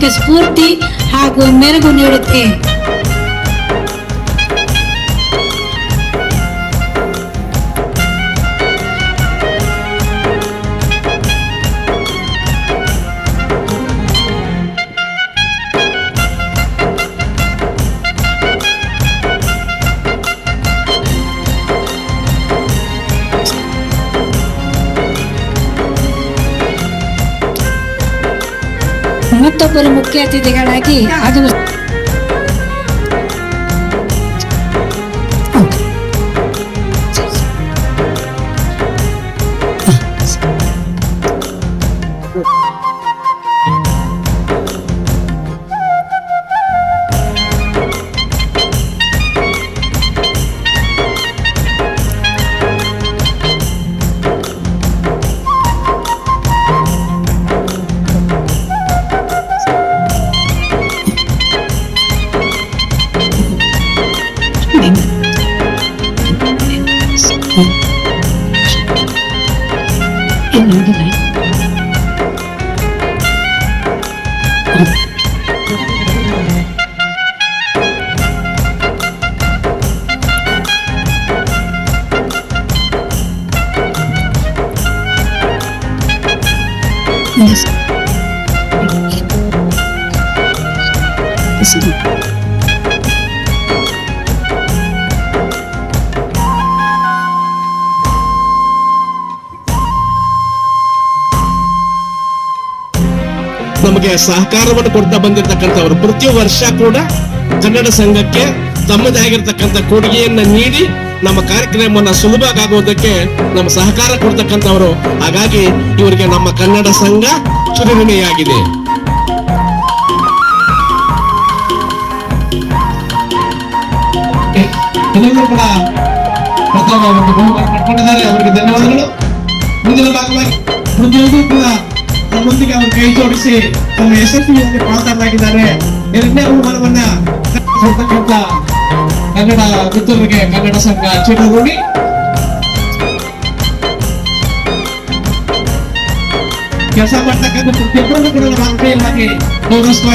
ಕಾರ್ಯಕ್ರಮಕ್ಕೆ ಸ್ಫೂರ್ತಿ ಹಾಗೂ ಮೆರುಗು ನೀಡುತ್ತೆ ಮತ್ತೊಬ್ಬರು ಮುಖ್ಯ ಅತಿಥಿಗಳಾಗಿ ಅದು ನಮಗೆ ಸಹಕಾರವನ್ನು ಕೊಡ್ತಾ ಬಂದಿರತಕ್ಕಂಥವರು ಪ್ರತಿ ವರ್ಷ ಕೂಡ ಕನ್ನಡ ಸಂಘಕ್ಕೆ ತಮ್ಮದೇ ಆಗಿರ್ತಕ್ಕಂಥ ಕೊಡುಗೆಯನ್ನ ನೀಡಿ ನಮ್ಮ ಕಾರ್ಯಕ್ರಮವನ್ನ ಸುಲಭ ಆಗೋದಕ್ಕೆ ನಮ್ಮ ಸಹಕಾರ ಕೊಡ್ತಕ್ಕಂಥವರು. ಹಾಗಾಗಿ ಇವರಿಗೆ ನಮ್ಮ ಕನ್ನಡ ಸಂಘ ಚಿರಋಣಿಯಾಗಿದೆ ಎಲ್ಲರೂ ಕೂಡ ಪ್ರಥಮ ಒಂದು ಬಹುಮಾನ ಪಡ್ಕೊಂಡಿದ್ದಾರೆ. ಅವರಿಗೆ ಧನ್ಯವಾದಗಳು. ಮುಂದಿನ ಭಾಗವಾಗಿ ಪ್ರತಿಯೊಂದು ಕೂಡ ನಮ್ಮೊಂದಿಗೆ ಅವರು ಕೈ ಜೋಡಿಸಿ ತಮ್ಮ ಯಶಸ್ವಿಯಲ್ಲಿ ಪಾಲ್ಗೊಳ್ಳಲಾಗಿದ್ದಾರೆ ಎರಡನೇ ಬಹುಮಾನವನ್ನ ಕೊಡ್ತಕ್ಕಂಥ ಕನ್ನಡ ಮಿತ್ರರಿಗೆ ಕನ್ನಡ ಸಂಘ ಚಿರಋಣಿ ಕೆಲಸ ಮಾಡ್ತಕ್ಕಂಥ ಪ್ರತಿಯೊಬ್ಬರನ್ನು ಕೂಡ ನಾವು ಕೈಯಲ್ಲಿ ಗೌರವಿಸ್ತಾ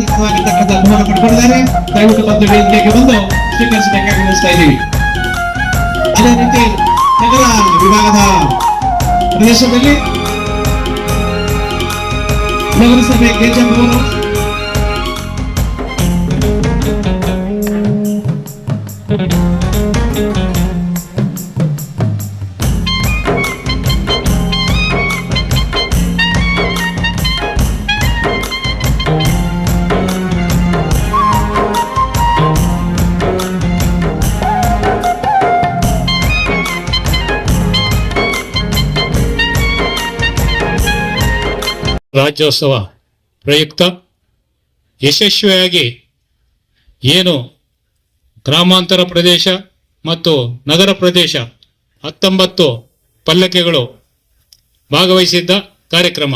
ನಿಮ್ಮದಂತೆ ಅಂಗವಾಗಿರ್ತಕ್ಕಂಥ ಬಹುಮಾನ ಪಡ್ಕೊಂಡಿದ್ದಾರೆ. ದಯವಿಟ್ಟು ಬಂದು ವೇದಿಕೆಗೆ ಬಂದು ಸ್ವೀಕರಿಸಬೇಕಾಗಿ ತಿಳಿಸ್ತಾ ಇದ್ದೀವಿ. ಅದೇ ರೀತಿ ನಗರ ವಿಭಾಗದ ಪ್ರದೇಶದಲ್ಲಿ ನಗರಸಭೆ ಕೆಜಂಬೂರು ರಾಜ್ಯೋತ್ಸವ ಪ್ರಯುಕ್ತ ಯಶಸ್ವಿಯಾಗಿ ಏನು ಗ್ರಾಮಾಂತರ ಪ್ರದೇಶ ಮತ್ತು ನಗರ ಪ್ರದೇಶ ಹತ್ತೊಂಬತ್ತು ಪಲ್ಲಕ್ಕೆಗಳು ಭಾಗವಹಿಸಿದ್ದ ಕಾರ್ಯಕ್ರಮ.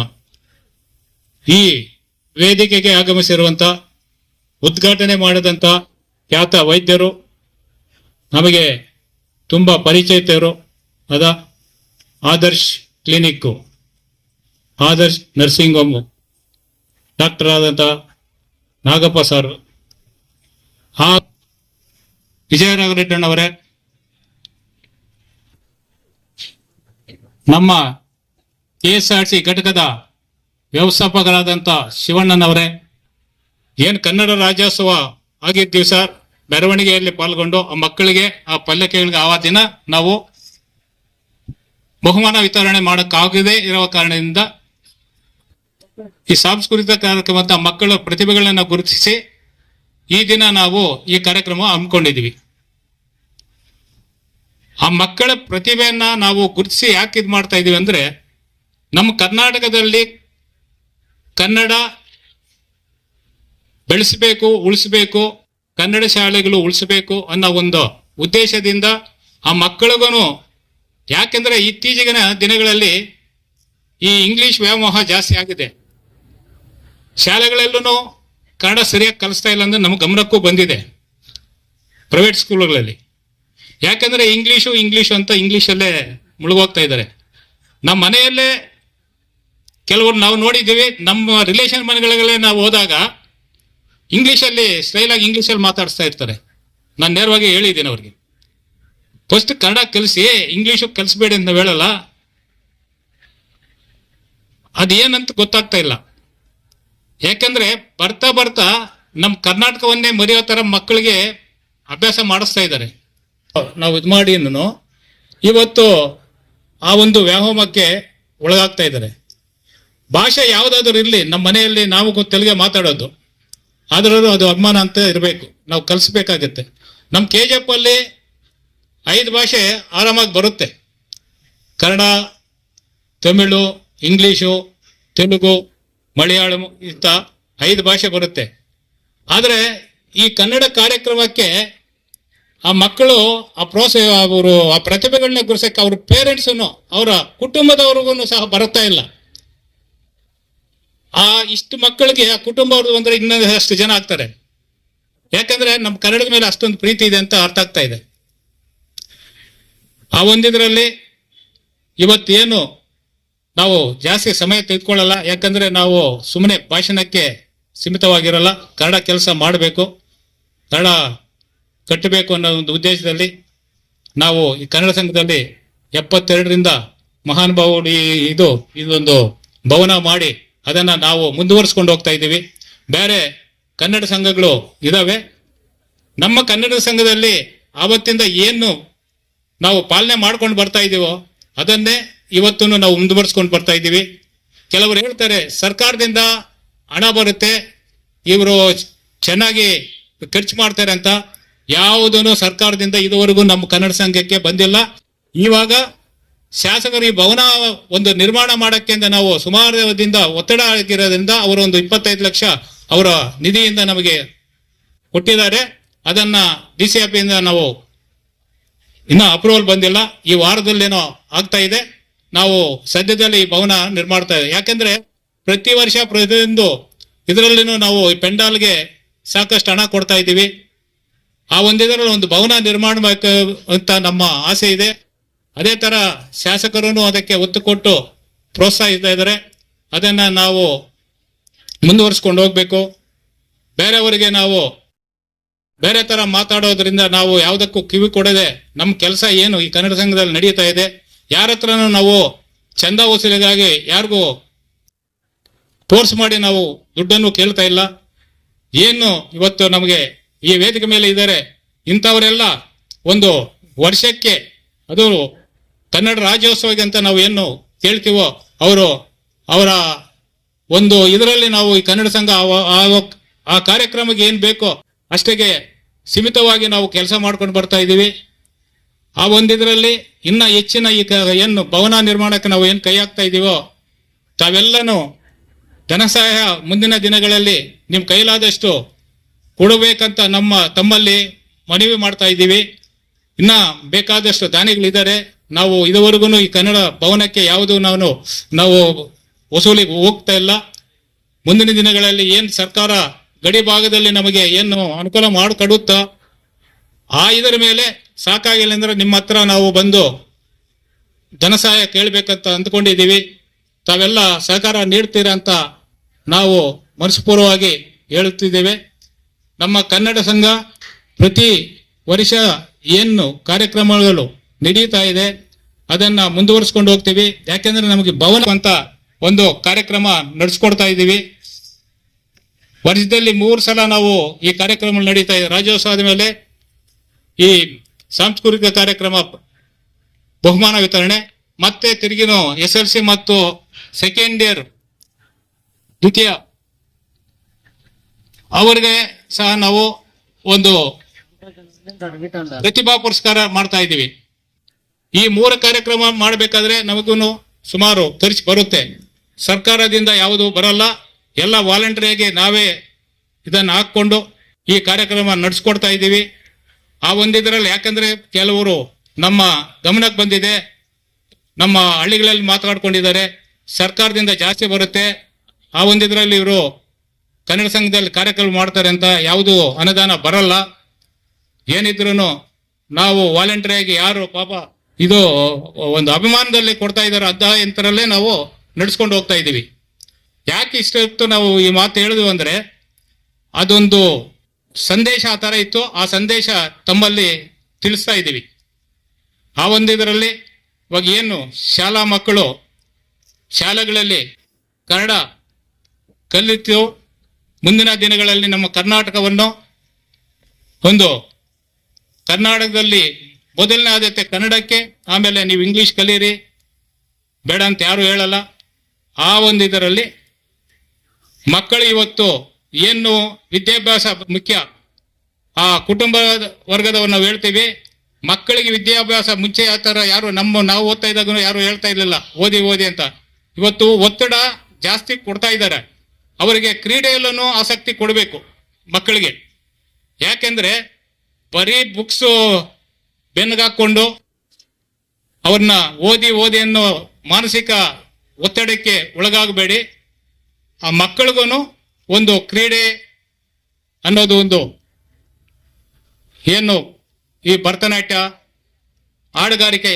ಈ ವೇದಿಕೆಗೆ ಆಗಮಿಸಿರುವಂಥ ಉದ್ಘಾಟನೆ ಮಾಡಿದಂಥ ಖ್ಯಾತ ವೈದ್ಯರು, ನಮಗೆ ತುಂಬ ಪರಿಚಯಿತರು ಅದ Adarsh clinic. Adarsh nursing home doctor ಆದಂಥ ನಾಗಪ್ಪ ಸರ್. ಆ ವಿಜಯನಗರಣ್ಣವರೇ ನಮ್ಮ ಕೆ ಎಸ್ ಆರ್ ಸಿ ಘಟಕದ ವ್ಯವಸ್ಥಾಪಕರಾದಂಥ ಶಿವಣ್ಣನವರೇ. ಏನು ಕನ್ನಡ ರಾಜ್ಯೋತ್ಸವ ಆಗಿದ್ದೀವಿ ಸರ್. ಮೆರವಣಿಗೆಯಲ್ಲಿ ಪಾಲ್ಗೊಂಡು ಆ ಮಕ್ಕಳಿಗೆ, ಆ ಪಲ್ಲಕ್ಕಿಗಳಿಗೆ ಆ ದಿನ ನಾವು ಬಹುಮಾನ ವಿತರಣೆ ಮಾಡೋಕ್ಕಾಗದೇ ಇರುವ ಕಾರಣದಿಂದ ಈ ಸಾಂಸ್ಕೃತಿಕ ಕಾರ್ಯಕ್ರಮದ ಮಕ್ಕಳ ಪ್ರತಿಭೆಗಳನ್ನ ಗುರುತಿಸಿ ಈ ದಿನ ನಾವು ಈ ಕಾರ್ಯಕ್ರಮ ಹಮ್ಮಿಕೊಂಡಿದ್ವಿ ಆ ಮಕ್ಕಳ ಪ್ರತಿಭೆಯನ್ನ ನಾವು ಗುರುತಿಸಿ ಯಾಕೆ ಇದು ಮಾಡ್ತಾ ಇದೀವಿ ಅಂದ್ರೆ ನಮ್ಮ ಕರ್ನಾಟಕದಲ್ಲಿ ಕನ್ನಡ ಬೆಳೆಸಬೇಕು, ಉಳಿಸಬೇಕು, ಕನ್ನಡ ಶಾಲೆಗಳು ಉಳಿಸಬೇಕು ಅನ್ನೋ ಒಂದು ಉದ್ದೇಶದಿಂದ ಆ ಮಕ್ಕಳಿಗೂ ಯಾಕೆಂದ್ರೆ ಇತ್ತೀಚಿನ ದಿನಗಳಲ್ಲಿ ಈ ಇಂಗ್ಲಿಷ್ ವ್ಯಾಮೋಹ ಜಾಸ್ತಿ ಆಗಿದೆ. ಶಾಲೆಗಳಲ್ಲೂ ಕನ್ನಡ ಸರಿಯಾಗಿ ಕಲಿಸ್ತಾ ಇಲ್ಲ ಅಂದರೆ ನಮ್ಮ ಗಮನಕ್ಕೂ ಬಂದಿದೆ ಪ್ರೈವೇಟ್ ಸ್ಕೂಲ್ಗಳಲ್ಲಿ ಯಾಕಂದ್ರೆ ಇಂಗ್ಲೀಷು ಇಂಗ್ಲೀಷು ಅಂತ ಇಂಗ್ಲೀಷಲ್ಲೇ ಮುಳುಗೋಗ್ತಾ ಇದ್ದಾರೆ. ನಮ್ಮ ಮನೆಯಲ್ಲೇ ಕೆಲವರು ನಾವು ನೋಡಿದ್ದೀವಿ, ನಮ್ಮ ರಿಲೇಷನ್ ಮನೆಗಳಲ್ಲೇ ನಾವು ಹೋದಾಗ ಇಂಗ್ಲೀಷಲ್ಲಿ ಸ್ಟೈಲಾಗಿ ಇಂಗ್ಲೀಷಲ್ಲಿ ಮಾತಾಡಿಸ್ತಾ ಇರ್ತಾರೆ. ನಾನು ನೇರವಾಗಿ ಹೇಳಿದ್ದೀನಿ ಅವ್ರಿಗೆ. ಫಸ್ಟ್ ಕನ್ನಡ ಕಲಿಸಿ, ಇಂಗ್ಲೀಷು ಕಲಿಸ್ಬೇಡಿ ಅಂತ ಹೇಳಲ್ಲ. ಅದೇನಂತ ಗೊತ್ತಾಗ್ತಾ ಇಲ್ಲ. ಯಾಕಂದ್ರೆ ಬರ್ತಾ ಬರ್ತಾ ನಮ್ಮ ಕರ್ನಾಟಕವನ್ನೇ ಮರೆಯೋ ಥರ ಮಕ್ಕಳಿಗೆ ಅಭ್ಯಾಸ ಮಾಡಿಸ್ತಾ ಇದ್ದಾರೆ. ನಾವು ಇದು ಮಾಡಿ ಇವತ್ತು ಆ ಒಂದು ವ್ಯಾಮೋಹಕ್ಕೆ ಒಳಗಾಗ್ತಾ ಇದ್ದಾರೆ. ಭಾಷೆ ಯಾವುದಾದ್ರೂ ಇರಲಿ ನಮ್ಮ ಮನೆಯಲ್ಲಿ ನಾವು ತೆಲುಗೆ ಮಾತಾಡೋದು. ಆದ್ರೂ ಅದು ಅಭಿಮಾನ ಅಂತ ಇರಬೇಕು. ನಾವು ಕಲಿಸ್ಬೇಕಾಗತ್ತೆ. ನಮ್ಮ ಕೆ ಜಿ ಎಫ್ ಅಲ್ಲಿ ಐದು ಭಾಷೆ ಆರಾಮಾಗಿ ಬರುತ್ತೆ. ಕನ್ನಡ, ತಮಿಳು, ಇಂಗ್ಲೀಷು, ತೆಲುಗು ಮಲಯಾಳಂ ಇಂಥ ಐದು ಭಾಷೆ ಬರುತ್ತೆ. ಆದರೆ ಈ ಕನ್ನಡ ಕಾರ್ಯಕ್ರಮಕ್ಕೆ ಆ ಮಕ್ಕಳು, ಆ ಪ್ರೋತ್ಸಾಹ ಅವರು ಆ ಪ್ರತಿಭೆಗಳನ್ನ ಗುರುಸಕ್ಕೆ ಅವ್ರ ಪೇರೆಂಟ್ಸನ್ನು ಅವರ ಕುಟುಂಬದವ್ರಿಗೂ ಸಹ ಬರುತ್ತಾ ಇಲ್ಲ. ಆ ಇಷ್ಟು ಮಕ್ಕಳಿಗೆ, ಆ ಕುಟುಂಬ ಅವ್ರದ್ದು ಅಂದ್ರೆ ಇನ್ನೊಂದು ಅಷ್ಟು ಜನ ಆಗ್ತಾರೆ. ಯಾಕಂದ್ರೆ ನಮ್ಮ ಕನ್ನಡದ ಮೇಲೆ ಅಷ್ಟೊಂದು ಪ್ರೀತಿ ಇದೆ ಅಂತ ಅರ್ಥ ಆಗ್ತಾ ಇದೆ. ಆ ಒಂದಿದ್ರಲ್ಲಿ ಇವತ್ತೇನು ನಾವು ಜಾಸ್ತಿ ಸಮಯ ತೆಗೆದುಕೊಳ್ಳಲ್ಲ, ಯಾಕಂದ್ರೆ ನಾವು ಸುಮ್ಮನೆ ಭಾಷಣಕ್ಕೆ ಸೀಮಿತವಾಗಿರಲ್ಲ, ಕನ್ನಡ ಕೆಲಸ ಮಾಡಬೇಕು, ಕನ್ನಡ ಕಟ್ಟಬೇಕು ಅನ್ನೋ ಒಂದು ಉದ್ದೇಶದಲ್ಲಿ ನಾವು ಈ ಕನ್ನಡ ಸಂಘದಲ್ಲಿ ಎಪ್ಪತ್ತೆರಡರಿಂದ ಮಹಾನುಭಾವರು ಈ ಇದು, ಇದೊಂದು ಭವನ ಮಾಡಿ ಅದನ್ನ ನಾವು ಮುಂದುವರಿಸ್ಕೊಂಡು ಹೋಗ್ತಾ ಇದ್ದೀವಿ. ಬೇರೆ ಕನ್ನಡ ಸಂಘಗಳು ಇದಾವೆ. ನಮ್ಮ ಕನ್ನಡ ಸಂಘದಲ್ಲಿ ಆವತ್ತಿಂದ ಏನು ನಾವು ಪಾಲನೆ ಮಾಡ್ಕೊಂಡು ಬರ್ತಾ ಇದ್ದೀವೋ ಅದನ್ನೇ ಇವತ್ತು ನಾವು ಮುಂದುವರಿಸ್ಕೊಂಡು ಬರ್ತಾ ಇದ್ದೀವಿ. ಕೆಲವರು ಹೇಳ್ತಾರೆ, ಸರ್ಕಾರದಿಂದ ಹಣ ಬರುತ್ತೆ, ಇವರು ಚೆನ್ನಾಗಿ ಖರ್ಚು ಮಾಡ್ತಾರೆ ಅಂತ. ಯಾವುದನ್ನು ಸರ್ಕಾರದಿಂದ ಇದುವರೆಗೂ ನಮ್ಮ ಕನ್ನಡ ಸಂಘಕ್ಕೆ ಬಂದಿಲ್ಲ. ಇವಾಗ ಶಾಸಕರು ಈ ಭವನ ಒಂದು ನಿರ್ಮಾಣ ಮಾಡಕ್ಕೆ ನಾವು ಸುಮಾರದಿಂದ ಒತ್ತಡ ಆಗಿರೋದ್ರಿಂದ ಅವರು ಒಂದು ಇಪ್ಪತ್ತೈದು ಲಕ್ಷ ಅವರ ನಿಧಿಯಿಂದ ನಮಗೆ ಕೊಟ್ಟಿದ್ದಾರೆ. ಅದನ್ನ ಡಿ ಸಿ ಇಂದ ನಾವು ಇನ್ನೂ ಅಪ್ರೂವಲ್ ಬಂದಿಲ್ಲ. ಈ ವಾರದಲ್ಲೇನೋ ಆಗ್ತಾ ಇದೆ. ನಾವು ಸದ್ಯದಲ್ಲಿ ಈ ಭವನ ನಿರ್ಮಾಡ್ತಾ ಇದ್ದೀವಿ. ಯಾಕಂದ್ರೆ ಪ್ರತಿ ವರ್ಷ ಪ್ರತಿಯೊಂದು ಇದರಲ್ಲಿನೂ ನಾವು ಈ ಪೆಂಡಾಲ್ಗೆ ಸಾಕಷ್ಟು ಹಣ ಕೊಡ್ತಾ ಇದ್ದೀವಿ. ಆ ಒಂದಿದರಲ್ಲಿ ಒಂದು ಭವನ ನಿರ್ಮಾಣ ಅಂತ ನಮ್ಮ ಆಸೆ ಇದೆ. ಅದೇ ತರ ಶಾಸಕರು ಅದಕ್ಕೆ ಒತ್ತು ಕೊಟ್ಟು ಪ್ರೋತ್ಸಾಹಿಸ್ತಾ ಇದ್ದಾರೆ. ಅದನ್ನ ನಾವು ಮುಂದುವರಿಸ್ಕೊಂಡು ಹೋಗ್ಬೇಕು. ಬೇರೆಯವರಿಗೆ ನಾವು ಬೇರೆ ತರ ಮಾತಾಡೋದ್ರಿಂದ ನಾವು ಯಾವುದಕ್ಕೂ ಕಿವಿ ಕೊಡದೆ ನಮ್ಮ ಕೆಲಸ ಏನು ಈ ಕನ್ನಡ ಸಂಘದಲ್ಲಿ ನಡೀತಾ ಇದೆ. ಯಾರ ಹತ್ರನೂ ನಾವು ಚಂದ ವಸೂಲಿಗಾಗಿ ಯಾರಿಗೂ ಫೋರ್ಸ್ ಮಾಡಿ ನಾವು ದುಡ್ಡನ್ನು ಕೇಳ್ತಾ ಇಲ್ಲ. ಏನು ಇವತ್ತು ನಮಗೆ ಈ ವೇದಿಕೆ ಮೇಲೆ ಇದ್ದಾರೆ ಇಂಥವರೆಲ್ಲ ಒಂದು ವರ್ಷಕ್ಕೆ ಅದು ಕನ್ನಡ ರಾಜ್ಯೋತ್ಸವಕ್ಕೆ ಅಂತ ನಾವು ಏನು ಕೇಳ್ತೀವೋ ಅವರು ಅವರ ಒಂದು ಇದರಲ್ಲಿ ನಾವು ಈ ಕನ್ನಡ ಸಂಘ ಆ- ಕಾರ್ಯಕ್ರಮಕ್ಕೆ ಏನು ಬೇಕೋ ಅಷ್ಟಕ್ಕೆ ಸೀಮಿತವಾಗಿ ನಾವು ಕೆಲಸ ಮಾಡ್ಕೊಂಡು ಬರ್ತಾ ಇದ್ದೀವಿ. ಆ ಒಂದಿದ್ರಲ್ಲಿ ಇನ್ನ ಹೆಚ್ಚಿನ ಈ ಕ- ಏನು ಭವನ ನಿರ್ಮಾಣಕ್ಕೆ ನಾವು ಏನು ಕೈ ಹಾಕ್ತಾ ಇದ್ದೀವೋ ತಾವೆಲ್ಲನೂ ಧನಸಹಾಯ ಮುಂದಿನ ದಿನಗಳಲ್ಲಿ ನಿಮ್ಮ ಕೈಲಾದಷ್ಟು ಕೊಡಬೇಕಂತ ನಮ್ಮ ತಮ್ಮಲ್ಲಿ ಮನವಿ ಮಾಡ್ತಾ ಇದ್ದೀವಿ. ಇನ್ನ ಬೇಕಾದಷ್ಟು ದಾನಿಗಳಿದ್ದಾರೆ. ನಾವು ಇದುವರೆಗೂ ಈ ಕನ್ನಡ ಭವನಕ್ಕೆ ಯಾವುದು ನಾವು ನಾವು ವಸೂಲಿಗೆ ಹೋಗ್ತಾ ಇಲ್ಲ. ಮುಂದಿನ ದಿನಗಳಲ್ಲಿ ಏನು ಸರ್ಕಾರ ಗಡಿ ಭಾಗದಲ್ಲಿ ನಮಗೆ ಏನು ಅನುಕೂಲ ಮಾಡಿಕೊಡುತ್ತೋ ಆ ಇದರ ಮೇಲೆ ಸಾಕಾಗಿಲ್ಲ ಅಂದ್ರೆ ನಿಮ್ಮ ಹತ್ರ ನಾವು ಬಂದು ಧನ ಸಹಾಯ ಕೇಳಬೇಕಂತ ಅಂದ್ಕೊಂಡಿದ್ದೀವಿ. ತಾವೆಲ್ಲ ಸಹಕಾರ ನೀಡ್ತೀರಾ ಅಂತ ನಾವು ಮನಸ್ಪೂರ್ವವಾಗಿ ಹೇಳುತ್ತಿದ್ದೇವೆ. ನಮ್ಮ ಕನ್ನಡ ಸಂಘ ಪ್ರತಿ ವರ್ಷ ಏನು ಕಾರ್ಯಕ್ರಮಗಳು ನಡೀತಾ ಇದೆ, ಅದನ್ನ ಮುಂದುವರಿಸ್ಕೊಂಡು ಹೋಗ್ತೀವಿ. ಯಾಕೆಂದ್ರೆ ನಮಗೆ ಭವನ ಅಂತ ಒಂದು ಕಾರ್ಯಕ್ರಮ ನಡೆಸ್ಕೊಡ್ತಾ ಇದ್ದೀವಿ. ವರ್ಷದಲ್ಲಿ ಮೂರು ಸಲ ನಾವು ಈ ಕಾರ್ಯಕ್ರಮ ನಡೀತಾ ಇದೆ. ರಾಜ್ಯೋತ್ಸವದ ಮೇಲೆ ಈ ಸಾಂಸ್ಕೃತಿಕ ಕಾರ್ಯಕ್ರಮ, ಬಹುಮಾನ ವಿತರಣೆ, ಮತ್ತೆ ತಿರುಗಿನು ಎಸ್ ಎಲ್ ಸಿ ಮತ್ತು ಸೆಕೆಂಡ್ ಇಯರ್ ದ್ವಿತೀಯ. ಅವರಿಗೆ ಸಹ ನಾವು ಒಂದು ಪ್ರತಿಭಾ ಪುರಸ್ಕಾರ ಮಾಡ್ತಾ ಇದ್ದೀವಿ. ಈ ಮೂರು ಕಾರ್ಯಕ್ರಮ ಮಾಡಬೇಕಾದ್ರೆ ನಮಗೂ ಸುಮಾರು ಖರ್ಚು ಬರುತ್ತೆ. ಸರ್ಕಾರದಿಂದ ಯಾವುದು ಬರಲ್ಲ. ಎಲ್ಲ ವಾಲಂಟರಿಯಾಗಿ ನಾವೇ ಇದನ್ನು ಹಾಕ್ಕೊಂಡು ಈ ಕಾರ್ಯಕ್ರಮ ನಡೆಸ್ಕೊಡ್ತಾ ಇದ್ದೀವಿ. ಆ ಒಂದಿದ್ರಲ್ಲಿ ಯಾಕಂದ್ರೆ ಕೆಲವರು ನಮ್ಮ ಗಮನಕ್ಕೆ ಬಂದಿದೆ. ನಮ್ಮ ಹಳ್ಳಿಗಳಲ್ಲಿ ಮಾತಾಡ್ಕೊಂಡಿದ್ದಾರೆ. ಸರ್ಕಾರದಿಂದ ಜಾಸ್ತಿ ಬರುತ್ತೆ. ಆ ಒಂದಿದ್ರಲ್ಲಿ ಇವರು ಕನ್ನಡ ಸಂಘದಲ್ಲಿ ಕಾರ್ಯಕ್ರಮ ಮಾಡ್ತಾರೆ ಅಂತ ಯಾವುದು ಅನುದಾನ ಬರಲ್ಲ. ಏನಿದ್ರು ನಾವು ವಾಲಂಟರಿಯಾಗಿ ಯಾರು ಪಾಪ ಇದು ಒಂದು ಅಭಿಮಾನದಲ್ಲಿ ಕೊಡ್ತಾ ಇದ್ದಾರೆ ಅದ ಯಂತ್ರಲ್ಲೇ ನಾವು ನಡೆಸ್ಕೊಂಡು ಹೋಗ್ತಾ ಇದ್ದೀವಿ. ಯಾಕೆ ಇಷ್ಟು ನಾವು ಈ ಮಾತು ಹೇಳಿದ್ವು ಅಂದ್ರೆ ಅದೊಂದು ಸಂದೇಶ ಆ ಥರ ಇತ್ತು. ಆ ಸಂದೇಶ ತಮ್ಮಲ್ಲಿ ತಿಳಿಸ್ತಾ ಇದ್ದೀವಿ. ಆ ಒಂದು ಇದರಲ್ಲಿ ಇವಾಗ ಏನು ಶಾಲಾ ಮಕ್ಕಳು ಶಾಲೆಗಳಲ್ಲಿ ಕನ್ನಡ ಕಲಿತು ಮುಂದಿನ ದಿನಗಳಲ್ಲಿ ನಮ್ಮ ಕರ್ನಾಟಕವನ್ನು ಒಂದು ಕರ್ನಾಟಕದಲ್ಲಿ ಮೊದಲನೇ ಆದ್ಯತೆ ಕನ್ನಡಕ್ಕೆ, ಆಮೇಲೆ ನೀವು ಇಂಗ್ಲೀಷ್ ಕಲೀರಿ ಬೇಡ ಅಂತ ಯಾರು ಹೇಳಲ್ಲ. ಆ ಒಂದು ಇದರಲ್ಲಿ ಮಕ್ಕಳು ಇವತ್ತು ಏನು ವಿದ್ಯಾಭ್ಯಾಸ ಮುಖ್ಯ? ಆ ಕುಟುಂಬ ವರ್ಗದವ್ರು ನಾವು ಹೇಳ್ತೀವಿ, ಮಕ್ಕಳಿಗೆ ವಿದ್ಯಾಭ್ಯಾಸ ಮುಂಚೆ ಯಾವ ಥರ ಯಾರು ನಮ್ಮ, ನಾವು ಓದ್ತಾ ಇದ್ದಾಗ ಯಾರು ಹೇಳ್ತಾ ಇರಲಿಲ್ಲ, ಓದಿ ಓದಿ ಅಂತ. ಇವತ್ತು ಒತ್ತಡ ಜಾಸ್ತಿ ಕೊಡ್ತಾ ಇದ್ದಾರೆ. ಅವರಿಗೆ ಕ್ರೀಡೆಯಲ್ಲೂ ಆಸಕ್ತಿ ಕೊಡಬೇಕು ಮಕ್ಕಳಿಗೆ. ಯಾಕೆಂದ್ರೆ ಬರೀ ಬುಕ್ಸು ಬೆನ್ಗಾಕೊಂಡು ಅವ್ರನ್ನ ಓದಿ ಓದಿ ಅನ್ನೋ ಮಾನಸಿಕ ಒತ್ತಡಕ್ಕೆ ಒಳಗಾಗಬೇಡಿ. ಆ ಮಕ್ಕಳಿಗೂ ಒಂದು ಕ್ರೀಡೆ ಅನ್ನೋದು ಒಂದು ಏನು ಈ ಭರತನಾಟ್ಯ ಹಾಡುಗಾರಿಕೆ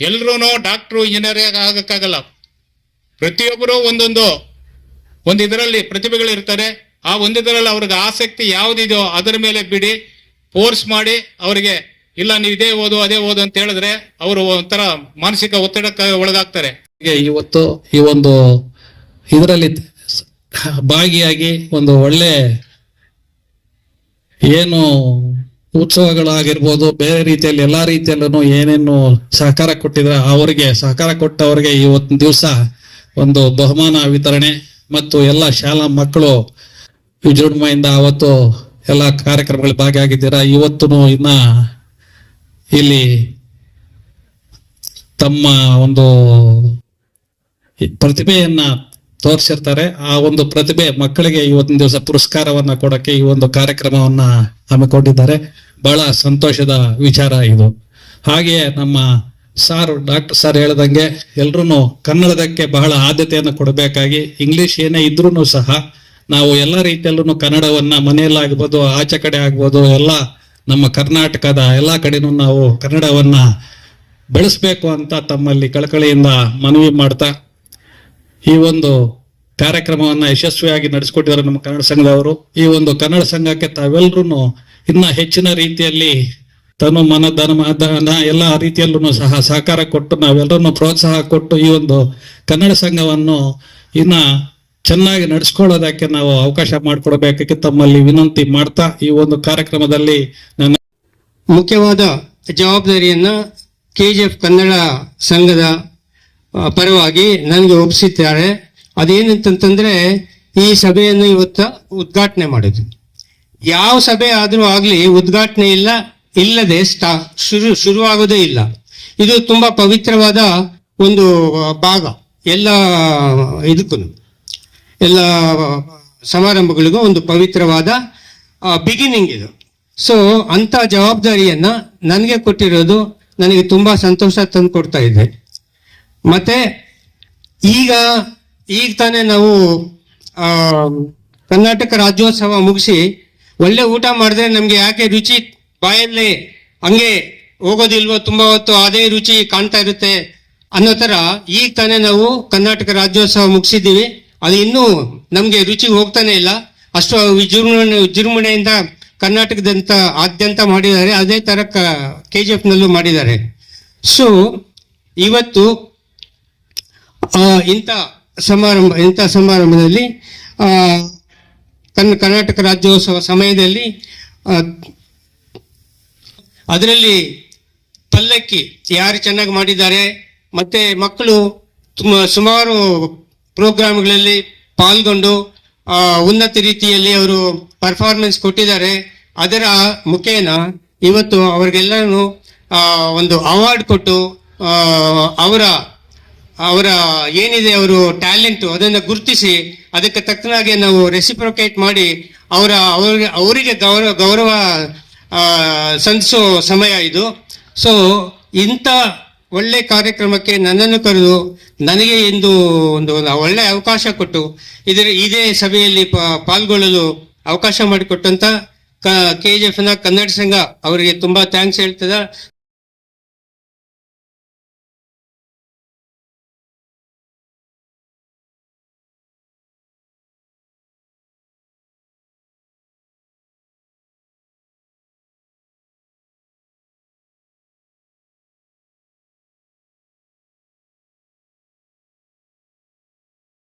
ಎಲ್ಲರೂ ಡಾಕ್ಟ್ರು, ಇಂಜಿನಿಯರ್ ಆಗಕ್ಕಾಗಲ್ಲ. ಪ್ರತಿಯೊಬ್ಬರು ಒಂದೊಂದು, ಒಂದು ಇದರಲ್ಲಿ ಪ್ರತಿಭೆಗಳು ಇರ್ತಾರೆ. ಆ ಒಂದಿದರಲ್ಲಿ ಅವ್ರಿಗೆ ಆಸಕ್ತಿ ಯಾವುದಿದೆಯೋ ಅದರ ಮೇಲೆ ಬಿಡಿ, ಫೋರ್ಸ್ ಮಾಡಿ ಅವರಿಗೆ, ಇಲ್ಲ ನೀವು ಇದೇ ಓದು, ಅದೇ ಓದು ಅಂತ ಹೇಳಿದ್ರೆ ಅವರು ಒಂಥರ ಮಾನಸಿಕ ಒತ್ತಡಕ್ಕೆ ಒಳಗಾಗ್ತಾರೆ. ಇವತ್ತು ಈ ಒಂದು ಇದರಲ್ಲಿ ಭಾಗಿಯಾಗಿ ಒಂದು ಒಳ್ಳೆ ಏನು ಉತ್ಸವಗಳಾಗಿರ್ಬೋದು, ಬೇರೆ ರೀತಿಯಲ್ಲಿ ಎಲ್ಲಾ ರೀತಿಯಲ್ಲೂ ಏನೇನು ಸಹಕಾರ ಕೊಟ್ಟಿದ್ರೆ ಅವರಿಗೆ, ಸಹಕಾರ ಕೊಟ್ಟವರಿಗೆ ಇವತ್ತಿನ ದಿವಸ ಒಂದು ಬಹುಮಾನ ವಿತರಣೆ ಮತ್ತು ಎಲ್ಲ ಶಾಲಾ ಮಕ್ಕಳು ವಿಜೃಂಭಣೆಯಿಂದ ಅವತ್ತು ಎಲ್ಲ ಕಾರ್ಯಕ್ರಮಗಳು ಭಾಗಿಯಾಗಿದ್ದೀರಾ? ಇವತ್ತು ಇನ್ನ ಇಲ್ಲಿ ತಮ್ಮ ಒಂದು ಪ್ರತಿಭೆಯನ್ನ ತೋರಿಸಿರ್ತಾರೆ. ಆ ಒಂದು ಪ್ರತಿಭೆ ಮಕ್ಕಳಿಗೆ ಇವತ್ತಿನ ದಿವಸ ಪುರಸ್ಕಾರವನ್ನ ಕೊಡಕ್ಕೆ ಈ ಒಂದು ಕಾರ್ಯಕ್ರಮವನ್ನ ಹಮ್ಮಿಕೊಂಡಿದ್ದಾರೆ ಬಹಳ ಸಂತೋಷದ ವಿಚಾರ ಇದು. ಹಾಗೆಯೇ ನಮ್ಮ ಸಾರ್ ಡಾಕ್ಟರ್ ಸರ್ ಹೇಳ್ದಂಗೆ ಎಲ್ರೂ ಕನ್ನಡದಕ್ಕೆ ಬಹಳ ಆದ್ಯತೆಯನ್ನು ಕೊಡಬೇಕಾಗಿ ಇಂಗ್ಲಿಷ್ ಏನೇ ಇದ್ರೂ ಸಹ ನಾವು ಎಲ್ಲ ರೀತಿಯಲ್ಲೂ ಕನ್ನಡವನ್ನ ಮನೆಯಲ್ಲಾಗ್ಬೋದು ಆಚೆ ಕಡೆ ಆಗ್ಬೋದು, ಎಲ್ಲ ನಮ್ಮ ಕರ್ನಾಟಕದ ಎಲ್ಲ ಕಡೆನೂ ನಾವು ಕನ್ನಡವನ್ನ ಬೆಳೆಸ್ಬೇಕು ಅಂತ ತಮ್ಮಲ್ಲಿ ಕಳಕಳಿಯಿಂದ ಮನವಿ ಮಾಡ್ತಾ ಈ ಒಂದು ಕಾರ್ಯಕ್ರಮವನ್ನ ಯಶಸ್ವಿಯಾಗಿ ನಡೆಸಿಕೊಟ್ಟಿದ್ದಾರೆ ನಮ್ಮ ಕನ್ನಡ ಸಂಘದವರು. ಈ ಒಂದು ಕನ್ನಡ ಸಂಘಕ್ಕೆ ತಾವೆಲ್ಲರೂ ಇನ್ನ ಹೆಚ್ಚಿನ ರೀತಿಯಲ್ಲಿ ತನು ಮನ ಧನ ಎಲ್ಲ ರೀತಿಯಲ್ಲೂ ಸಹ ಸಹಕಾರ ಕೊಟ್ಟು ನಾವೆಲ್ಲರನ್ನು ಪ್ರೋತ್ಸಾಹ ಕೊಟ್ಟು ಈ ಒಂದು ಕನ್ನಡ ಸಂಘವನ್ನು ಇನ್ನ ಚೆನ್ನಾಗಿ ನಡೆಸ್ಕೊಳ್ಳೋದಕ್ಕೆ ನಾವು ಅವಕಾಶ ಮಾಡಿಕೊಡಬೇಕಕ್ಕೆ ತಮ್ಮಲ್ಲಿ ವಿನಂತಿ ಮಾಡ್ತಾ ಈ ಒಂದು ಕಾರ್ಯಕ್ರಮದಲ್ಲಿ ನನ್ನ ಮುಖ್ಯವಾದ ಜವಾಬ್ದಾರಿಯನ್ನ ಕೆಜಿಎಫ್ ಕನ್ನಡ ಸಂಘದ ಪರವಾಗಿ ನನಗೆ ಒಪ್ಪಿಸಿದ್ದಾರೆ. ಅದೇನಂತಂತಂದ್ರೆ ಈ ಸಭೆಯನ್ನು ಇವತ್ತು ಉದ್ಘಾಟನೆ ಮಾಡೋದು. ಯಾವ ಸಭೆ ಆದರೂ ಆಗಲಿ ಉದ್ಘಾಟನೆ ಇಲ್ಲ, ಇಲ್ಲದೆ ಸ್ಟಾ, ಶುರು, ಶುರುವಾಗೋದೇ ಇಲ್ಲ. ಇದು ತುಂಬಾ ಪವಿತ್ರವಾದ ಒಂದು ಭಾಗ. ಎಲ್ಲ ಇದಕ್ಕೂ ಎಲ್ಲ ಸಮಾರಂಭಗಳಿಗೂ ಒಂದು ಪವಿತ್ರವಾದ ಬಿಗಿನಿಂಗ್ ಇದು. ಸೊ ಅಂಥ ಜವಾಬ್ದಾರಿಯನ್ನು ನನಗೆ ಕೊಟ್ಟಿರೋದು, ನನಗೆ ತುಂಬ ಸಂತೋಷ ತಂದು ಕೊಡ್ತಾ ಇದೆ. ಮತ್ತೆ ಈಗ ಈಗ ತಾನೇ ನಾವು ಕರ್ನಾಟಕ ರಾಜ್ಯೋತ್ಸವ ಮುಗಿಸಿ ಒಳ್ಳೆ ಊಟ ಮಾಡಿದ್ರೆ ನಮ್ಗೆ ಯಾಕೆ ರುಚಿ ಬಾಯಲ್ಲಿ ಹಂಗೆ ಹೋಗೋದಿಲ್ವೋ ತುಂಬಾ ಹೊತ್ತು ಅದೇ ರುಚಿ ಕಾಣ್ತಾ ಇರುತ್ತೆ ಅನ್ನೋ ತರ ಈಗ ತಾನೇ ನಾವು ಕರ್ನಾಟಕ ರಾಜ್ಯೋತ್ಸವ ಮುಗಿಸಿದ್ದೀವಿ. ಅದು ಇನ್ನೂ ನಮ್ಗೆ ರುಚಿ ಹೋಗ್ತಾನೆ ಇಲ್ಲ. ಅಷ್ಟು ವಿಜೃಂಭಣೆ, ವಿಜೃಂಭಣೆಯಿಂದ ಕರ್ನಾಟಕದಂತ ಆದ್ಯಂತ ಮಾಡಿದ್ದಾರೆ. ಅದೇ ತರ ಕೆ ಜಿ ಎಫ್ ನಲ್ಲೂ ಮಾಡಿದ್ದಾರೆ. ಸೊ ಇವತ್ತು ಇಂಥ ಸಮಾರಂಭ, ಇಂಥ ಸಮಾರಂಭದಲ್ಲಿ ತನ್ನ ಕರ್ನಾಟಕ ರಾಜ್ಯೋತ್ಸವ ಸಮಯದಲ್ಲಿ ಅದರಲ್ಲಿ ಪಲ್ಲಕ್ಕಿ ಯಾರು ಚೆನ್ನಾಗಿ ಮಾಡಿದ್ದಾರೆ, ಮತ್ತೆ ಮಕ್ಕಳು ತುಂಬ, ಸುಮಾರು ಪ್ರೋಗ್ರಾಮ್ಗಳಲ್ಲಿ ಪಾಲ್ಗೊಂಡು ಉನ್ನತ ರೀತಿಯಲ್ಲಿ ಅವರು ಪರ್ಫಾರ್ಮೆನ್ಸ್ ಕೊಟ್ಟಿದ್ದಾರೆ. ಅದರ ಮುಖೇನ ಇವತ್ತು ಅವ್ರಿಗೆಲ್ಲರೂ ಒಂದು ಅವಾರ್ಡ್ ಕೊಟ್ಟು ಅವರ ಅವರ ಏನಿದೆ ಅವರು ಟ್ಯಾಲೆಂಟ್ ಅದನ್ನು ಗುರುತಿಸಿ ಅದಕ್ಕೆ ತಕ್ಕನಾಗೆ ನಾವು ರೆಸಿಪ್ರೊಕೇಟ್ ಮಾಡಿ ಅವರ ಅವರಿಗೆ ಅವರಿಗೆ ಗೌರವ ಗೌರವ ಸಂಧಿಸೋ ಸಮಯ ಇದು. ಸೊ ಇಂಥ ಒಳ್ಳೆ ಕಾರ್ಯಕ್ರಮಕ್ಕೆ ನನ್ನನ್ನು ಕರೆದು ನನಗೆ ಇಂದು ಒಂದು ಒಳ್ಳೆ ಅವಕಾಶ ಕೊಟ್ಟು ಇದರ ಇದೇ ಸಭೆಯಲ್ಲಿ ಪಾಲ್ಗೊಳ್ಳಲು ಅವಕಾಶ ಮಾಡಿಕೊಟ್ಟಂತ ಕೆ ಜಿ ಎಫ್ನ ಕನ್ನಡ ಸಂಘ ಅವರಿಗೆ ತುಂಬಾ ಥ್ಯಾಂಕ್ಸ್ ಹೇಳ್ತದ.